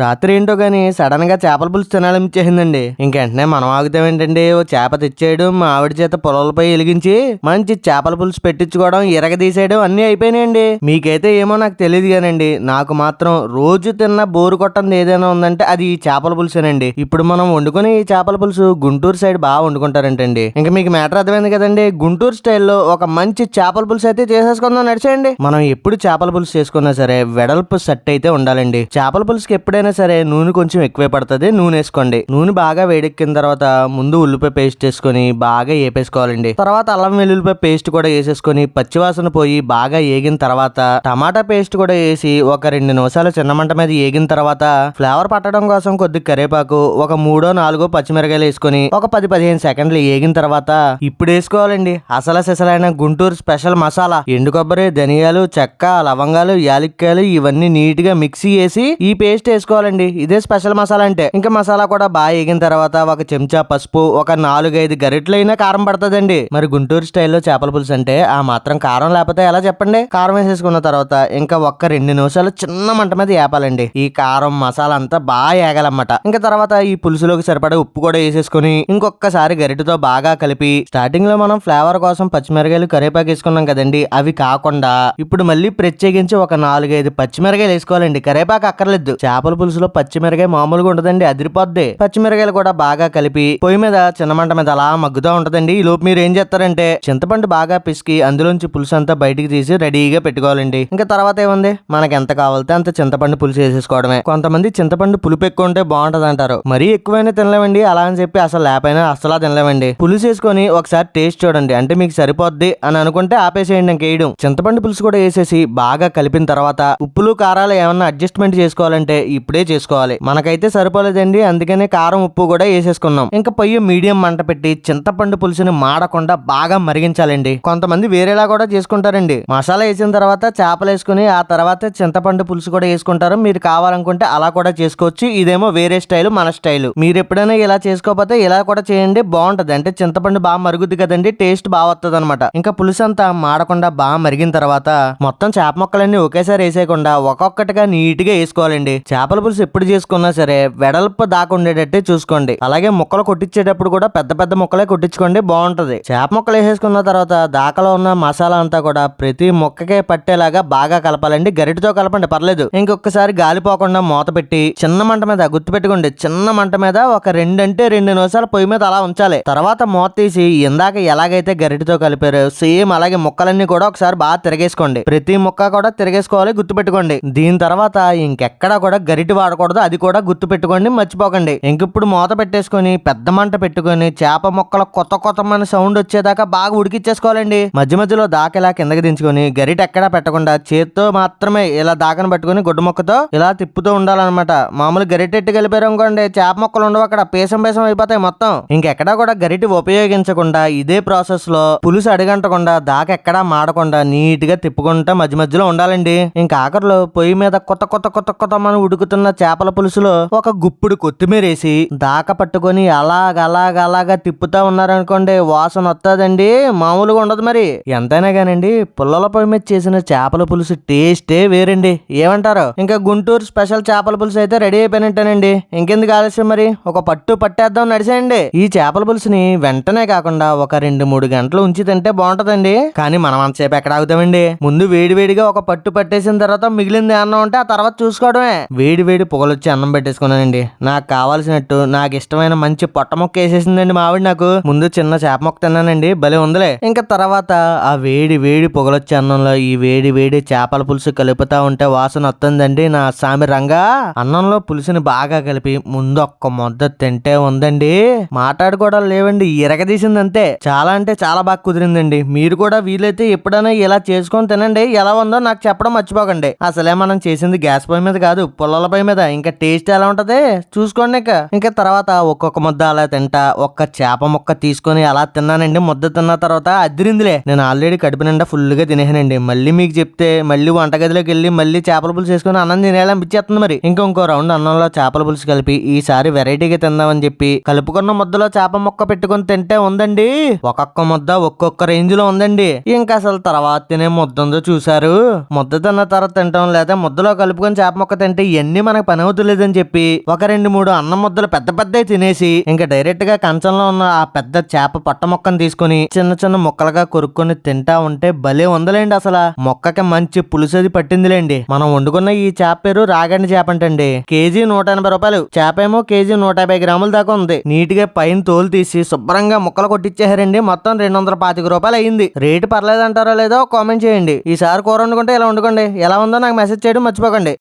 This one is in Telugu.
రాత్రి ఏంటో గాని సడన్గా చేపల పులుసు తినాలనిపించేసిందండి ఇంకెంటనే మనం ఆగుతామేంటండి ఓ చేప తెచ్చేయడం మా ఆవిడ చేత పొలాలపై వెలిగించి మంచి చేపల పులుసు పెట్టించుకోవడం ఇరగదీసేయడం అన్ని అయిపోయినాయండి. మీకైతే ఏమో నాకు తెలియదు కానండి. నాకు మాత్రం రోజు తిన్న బోరు కొట్టంది ఏదైనా ఉందంటే అది ఈ చేపల పులుసేనండి. ఇప్పుడు మనం వండుకుని ఈ చేపల పులుసు గుంటూరు సైడ్ బాగా వండుకుంటారంటండి. ఇంకా మీకు మ్యాటర్ అర్థమైంది కదండి గుంటూరు స్టైల్లో ఒక మంచి చేపల పులుసు అయితే చేసేసుకుందాం నడిచేయండి. మనం ఎప్పుడు చేపల పులుసు చేసుకున్నా సరే వెడల్పు సెట్ అయితే ఉండాలండి. చేపల పులుసుకి ఎప్పుడైనా సరే నూనె కొంచెం ఎక్కువే పడుతుంది. నూనె వేసుకోండి. నూనె బాగా వేడెక్కిన తర్వాత ముందు ఉల్లిపాయ పేస్ట్ వేసుకొని బాగా ఏపేసుకోవాలండి. తర్వాత అల్లం వెల్లుల్లిపాయ పేస్ట్ కూడా వేసేసుకొని పచ్చివాసన పోయి బాగా ఏగిన తర్వాత టమాటా పేస్ట్ కూడా వేసి ఒక రెండు నిమిషాలు చిన్న మంట మీద ఏగిన తర్వాత ఫ్లేవర్ పట్టడం కోసం కొద్ది కరివేపాకు ఒక మూడో నాలుగో పచ్చిమిరకాయలు వేసుకొని ఒక పది పదిహేను సెకండ్లు ఏగిన తర్వాత ఇప్పుడు వేసుకోవాలండి. అసలు సిసలైన గుంటూరు స్పెషల్ మసాలా. ఎండు కొబ్బరి ధనియాలు చెక్క లవంగాలు యాలిక్కాయలు ఇవన్నీ నీట్గా మిక్సీ వేసి ఈ పేస్ట్ వేసుకోవాలండి. ఇదే స్పెషల్ మసాలా అంటే. ఇంకా మసాలా కూడా బాగా ఎగిన తర్వాత ఒక చెంచా పసుపు ఒక నాలుగైదు గరిటలైనా కారం పడుతుందండి. మరి గుంటూరు స్టైల్లో చేపల పులుసు అంటే ఆ మాత్రం కారం లేకపోతే ఎలా చెప్పండి? కారం వేసేసుకున్న తర్వాత ఇంకా ఒక్క రెండు నిమిషాలు చిన్న మంట మీద వేపాలండి ఈ కారం మసాలా అంతా బాగా ఏగాలన్నమాట. ఇంకా తర్వాత ఈ పులుసులోకి సరిపడే ఉప్పు కూడా వేసేసుకొని ఇంకొకసారి గరిటతో బాగా కలిపి స్టార్టింగ్లో మనం ఫ్లేవర్ కోసం పచ్చిమిరకాయలు కరివేపాకు వేసుకున్నాం కదండి. అవి కాకుండా ఇప్పుడు మళ్ళీ ప్రత్యేకించి ఒక నాలుగైదు పచ్చిమిరకాయలు వేసుకోవాలండి. కరివేపాకు అక్కర్లేదు. చేపల పులుసులో పచ్చిమిరకాయ మామూలుగా ఉండదండి అదిరిపోద్ది. పచ్చిమిరకాయలు కూడా బాగా కలిపి పొయ్యి మీద చిన్న మంట మీద అలా మగ్గుతూ ఉంటదండి. ఈ లోపు మీరు ఏం చేస్తారంటే చింతపండు బాగా పిసికి అందులోంచి పులుసు అంతా బయటికి తీసి రెడీగా పెట్టుకోవాలండి. ఇంకా తర్వాత ఏముంది? మనకి ఎంత కావాలితే అంత చింతపండు పులుసు వేసేసుకోవడమే. కొంతమంది చింతపండు పులుపు ఎక్కువ ఉంటే బాగుంటది అంటారు మరీ ఎక్కువైనా తినలేమండి. అలా అని చెప్పి అసలు లేపైనా అసలు తినలేమండి. పులుసు వేసుకొని ఒకసారి టేస్ట్ చూడండి. అంటే మీకు సరిపోద్ది అని అనుకుంటే ఆపేసేయండి ఇంకేయడం చింతపండు పులుసు కూడా వేసేసి బాగా కలిపిన తర్వాత ఉప్పులు కారాలు ఏమన్నా అడ్జస్ట్మెంట్ చేసుకోవాలంటే ఇప్పుడు చేసుకోవాలి. మనకైతే సరిపోలేదండి. అందుకనే కారం ఉప్పు కూడా వేసేసుకున్నాం. ఇంకా పొయ్యి మీడియం మంట పెట్టి చింతపండు పులుసుని మాడకుండా బాగా మరిగించాలండి. కొంతమంది వేరేలా కూడా చేసుకుంటారండి. మసాలా వేసిన తర్వాత చేపలు వేసుకుని ఆ తర్వాత చింతపండు పులుసు కూడా వేసుకుంటారు. మీరు కావాలనుకుంటే అలా కూడా చేసుకోవచ్చు. ఇదేమో వేరే స్టైల్ మన స్టైల్. మీరు ఎప్పుడైనా ఇలా చేసుకోకపోతే ఇలా కూడా చేయండి. బాగుంటది. అంటే చింతపండు బాగా మరుగుద్ది కదండి. టేస్ట్ బాగా వస్తుంది అనమాట ఇంకా పులుసు అంతా మాడకుండా బాగా మరిగిన తర్వాత మొత్తం చేప ముక్కలన్నీ ఒకేసారి వేసేయకుండా ఒక్కొక్కటిగా నీట్గా వేసుకోవాలండి. చేపల వెజిటేబుల్స్ ఎప్పుడు చేసుకున్నా సరే వెడల్పు దాకుండేటట్టే చూసుకోండి. అలాగే ముక్కలు కొట్టించేటప్పుడు కూడా పెద్ద పెద్ద ముక్కలే కొట్టించుకోండి బాగుంటది. చేప ముక్కలు వేసేసుకున్న తర్వాత దాకలో ఉన్న మసాలా అంతా కూడా ప్రతి ముక్కకే పట్టేలాగా బాగా కలపాలండి. గరిటతో కలపండి పర్లేదు. ఇంకొకసారి గాలిపోకుండా మూత పెట్టి చిన్న మంట మీద గుర్తు పెట్టుకోండి. చిన్న మంట మీద ఒక రెండంటే రెండు నిమిషాలు పొయ్యి మీద అలా ఉంచాలి. తర్వాత మూత తీసి ఇందాక ఎలాగైతే గరిటతో కలిపారో సేమ్ అలాగే ముక్కలన్నీ కూడా ఒకసారి బాగా తిరగేసుకోండి. ప్రతి ముక్క కూడా తిరగేసుకోవాలి గుర్తు పెట్టుకోండి. దీని తర్వాత ఇంకెక్కడా కూడా గరిటి వాడకూడదు. అది కూడా గుర్తు పెట్టుకోండి మర్చిపోకండి. ఇంకిప్పుడు మూత పెట్టేసుకొని పెద్ద మంట పెట్టుకొని చేప ముక్కలు కొత్త కొత్త మన సౌండ్ వచ్చేదాకా బాగా ఉడికిచ్చేసుకోవాలండి. మధ్య మధ్యలో దాకా ఇలా కిందకి దించుకొని గరిట ఎక్కడా పెట్టకుండా చేత్తో మాత్రమే ఇలా దాకను పెట్టుకొని గుడ్డ ముక్కతో ఇలా తిప్పుతూ ఉండాలన్నమాట. మామూలు గరిటెట్టి కలిపారు అనుకోండి చేప ముక్కలు ఉండవు అక్కడ. పేసం పేసం అయిపోతాయి మొత్తం. ఇంకెక్కడా కూడా గరిటి ఉపయోగించకుండా ఇదే ప్రాసెస్లో పులుసు అడిగంటకుండా దాకా ఎక్కడా మాడకుండా నీట్గా తిప్పుకుంటా మధ్య మధ్యలో ఉండాలండి. ఇంకా ఆఖరిలో పొయ్యి మీద కొత్త కొత్త కొత్త కొత్త మనం ఉడుకుతున్న చేపల పులుసులో ఒక గుప్పుడు కొత్తిమీర వేసి దాక పట్టుకొని అలాగలాగలాగా తిప్పుతా ఉన్నారనుకోండి వాసన వస్తుందండి మామూలుగా ఉండదు మరి. ఎంతైనా కానండి పుల్లల పొయ్యి మీద చేసిన చేపల పులుసు టేస్టే వేరండి. ఏమంటారు? ఇంకా గుంటూరు స్పెషల్ చేపల పులుసు అయితే రెడీ అయిపోయినట్టేనండి. ఇంకెందుకు ఆలస్యం మరి? ఒక పట్టు పట్టేద్దాం నడిచేయండి ఈ చేపల పులుసుని వెంటనే కాకుండా ఒక రెండు మూడు గంటలు ఉంచి తింటే బాగుంటదండి. కానీ మనం అంతసేపు ఎక్కడ ఆగుతామండి? ముందు వేడి వేడిగా ఒక పట్టు పట్టేసిన తర్వాత మిగిలింది అన్నం ఉంటే ఆ తర్వాత చూసుకోవడమే. వేడి వేడి పొగలొచ్చి అన్నం పెట్టేసుకున్నానండి. నాకు కావాల్సినట్టు నాకు ఇష్టమైన మంచి పొట్ట మొక్క వేసేసిందండి మావిడ నాకు. ముందు చిన్న చేప మొక్క తిన్నానండి భలే ఉందిలే. ఇంకా తర్వాత ఆ వేడి వేడి పొగలొచ్చే అన్నంలో ఈ వేడి వేడి చేపల పులుసు కలుపుతా ఉంటే వాసన వస్తుందండి నా సామి రంగా. అన్నంలో పులుసుని బాగా కలిపి ముందు ఒక్క ముద్ద తింటే ఉందండి. మాట్లాడుకోవడం లేవండి ఇరగదీసింది అంతే చాలా అంటే చాలా బాగా కుదిరిందండి. మీరు కూడా వీలైతే ఎప్పుడైనా ఇలా చేసుకొని తినండి. ఎలా ఉందో నాకు చెప్పడం మర్చిపోకండి. అసలే మనం చేసింది గ్యాస్ పొయ్యి మీద కాదు పొలాల పొయ్యి మీద ఇంకా టేస్ట్ ఎలా ఉంటది? చూసుకోండి ఇంకా. ఇంకా తర్వాత ఒక్కొక్క ముద్ద అలా తింటా ఒక్క చేప ముక్క తీసుకొని అలా తిన్నానండి. ముద్ద తిన్న తర్వాత అదిరిందిలే. నేను ఆల్రెడీ కడుపు నిండా ఫుల్గా తినేసానండి. మళ్ళీ మీకు చెప్తే మళ్ళీ వంటగదిలోకి వెళ్ళి మళ్ళీ చేపల పులుసు వేసుకొని అన్నం తినేయాలనిపించేస్తుంది మరి. ఇంకా ఇంకో రౌండ్ అన్నంలో చేపల పులుసు కలిపి ఈసారి వెరైటీగా తిందామని చెప్పి కలుపుకున్న ముద్దలో చేప ముక్క పెట్టుకొని తింటే ఉందండి. ఒక్కొక్క ముద్ద ఒక్కొక్క రేంజ్లో ఉందండి. ఇంకా అసలు తర్వాత తినే ముద్ద ఉందో చూసారు ముద్ద తిన్న తర్వాత తింటాం లేదా ముద్దలో కలుపుకొని చేప ముక్క తింటే ఎన్ని మనకు పని అవుతులేదని చెప్పి ఒక రెండు మూడు అన్నం ముద్దలు పెద్ద పెద్దవి తినేసి ఇంకా డైరెక్ట్గా కంచంలో ఉన్న ఆ పెద్ద చేప పొట్ట మొక్కను తీసుకుని చిన్న చిన్న ముక్కలుగా కొరుక్కొని తింటా ఉంటే భలే ఉందలేండి అసలు. మొక్కకి మంచి పులుసది పట్టిందిలేండి. మనం వండుకున్న ఈ చేప పేరు రాగండి చేప అంటండి. కేజీ నూట ఎనభై రూపాయలు. చేప ఏమో కేజీ నూట యాభై గ్రాముల దాకా ఉంది. నీట్గా పైన తోలు తీసి శుభ్రంగా ముక్కలు కొట్టించేసారండి మొత్తం రెండు వందల పాతిక రూపాయలు అయింది. రేటు పర్లేదంటారో లేదో కామెంట్ చేయండి. ఈసారి కూర వండుకుంటే ఇలా వండుకోండి. ఎలా ఉందో నాకు మెసేజ్ చేయడం మర్చిపోకండి.